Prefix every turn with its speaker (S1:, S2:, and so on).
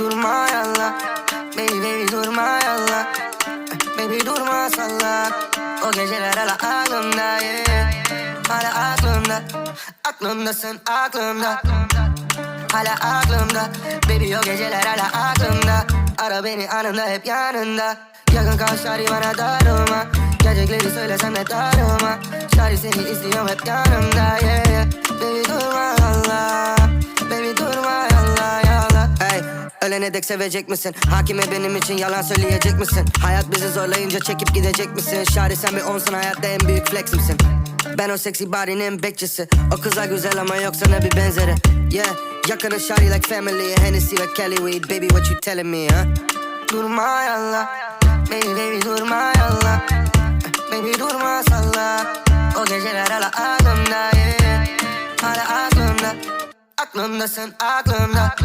S1: Durma yalla Baby baby durma yalla Baby durma salla. O geceler hala aklımda yeah. Hala aklımda. Aklımdasın aklımda. Hala aklımda. Baby o geceler hala aklımda. Ara beni anımda hep yanında. Yakın kal şari bana darılma. Gerçekleri söylesem de darılma. Şari seni istiyorum hep yanımda yeah. Baby durma ölene dek sevecek misin? Hakime benim için yalan söyleyecek misin? Hayat bizi zorlayınca çekip gidecek misin? Şari sen bir onsun hayatta en büyük fleximsin ben o seksi body'nin bekçisi O kıza güzel ama yok sana bir benzeri Yeah Yakını shawty like family Hennessy ve Kelly weed Baby what you telling me huh? Durma yalla Baby baby durma yalla Baby durma salla O geceler hala aklımda yeah. Hala aklımda Aklımdasın aklımda